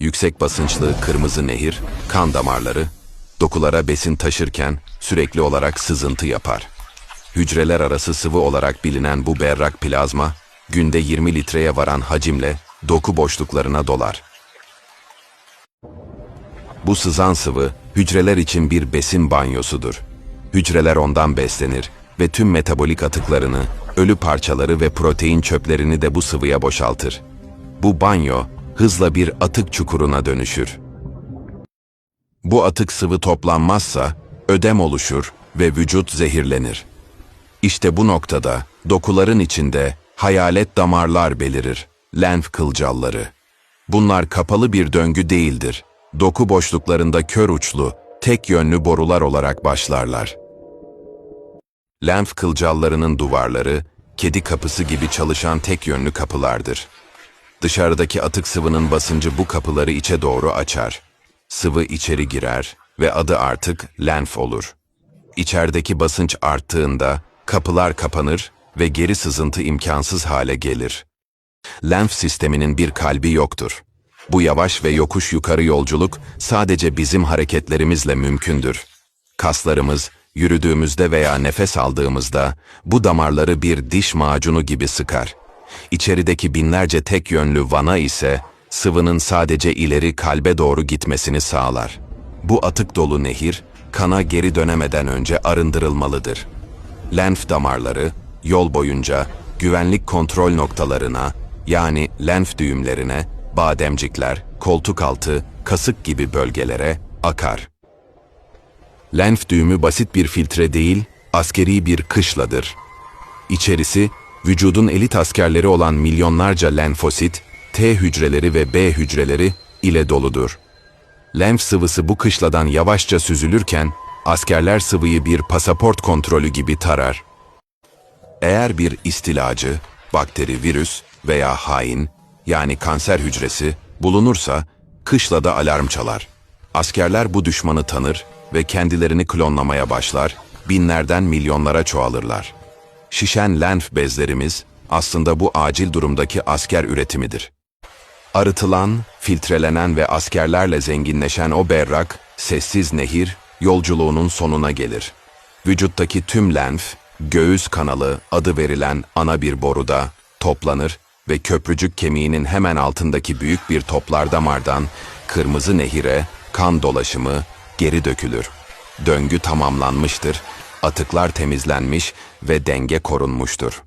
Yüksek basınçlı kırmızı nehir, kan damarları, dokulara besin taşırken sürekli olarak sızıntı yapar. Hücreler arası sıvı olarak bilinen bu berrak plazma, günde 20 litreye varan hacimle doku boşluklarına dolar. Bu sızan sıvı, hücreler için bir besin banyosudur. Hücreler ondan beslenir ve tüm metabolik atıklarını, ölü parçaları ve protein çöplerini de bu sıvıya boşaltır. Bu banyo, hızla bir atık çukuruna dönüşür. Bu atık sıvı toplanmazsa, ödem oluşur ve vücut zehirlenir. İşte bu noktada, dokuların içinde hayalet damarlar belirir, lenf kılcalları. Bunlar kapalı bir döngü değildir. Doku boşluklarında kör uçlu, tek yönlü borular olarak başlarlar. Lenf kılcallarının duvarları, kedi kapısı gibi çalışan tek yönlü kapılardır. Dışarıdaki atık sıvının basıncı bu kapıları içe doğru açar. Sıvı içeri girer ve adı artık lenf olur. İçerideki basınç arttığında kapılar kapanır ve geri sızıntı imkansız hale gelir. Lenf sisteminin bir kalbi yoktur. Bu yavaş ve yokuş yukarı yolculuk sadece bizim hareketlerimizle mümkündür. Kaslarımız, yürüdüğümüzde veya nefes aldığımızda bu damarları bir diş macunu gibi sıkar. İçerideki binlerce tek yönlü vana ise sıvının sadece ileri kalbe doğru gitmesini sağlar. Bu atık dolu nehir, kana geri dönemeden önce arındırılmalıdır. Lenf damarları, yol boyunca güvenlik kontrol noktalarına, yani lenf düğümlerine, bademcikler, koltuk altı, kasık gibi bölgelere akar. Lenf düğümü basit bir filtre değil, askeri bir kışladır. İçerisi, vücudun elit askerleri olan milyonlarca lenfosit, T hücreleri ve B hücreleri ile doludur. Lenf sıvısı bu kışladan yavaşça süzülürken, askerler sıvıyı bir pasaport kontrolü gibi tarar. Eğer bir istilacı, bakteri, virüs veya hain, yani kanser hücresi bulunursa, kışlada alarm çalar. Askerler bu düşmanı tanır ve kendilerini klonlamaya başlar, binlerden milyonlara çoğalırlar. Şişen lenf bezlerimiz aslında bu acil durumdaki asker üretimidir. Arıtılan, filtrelenen ve askerlerle zenginleşen o berrak, sessiz nehir yolculuğunun sonuna gelir. Vücuttaki tüm lenf, göğüs kanalı adı verilen ana bir boruda toplanır ve köprücük kemiğinin hemen altındaki büyük bir toplar damardan kırmızı nehire kan dolaşımı geri dökülür. Döngü tamamlanmıştır, atıklar temizlenmiş ve denge korunmuştur.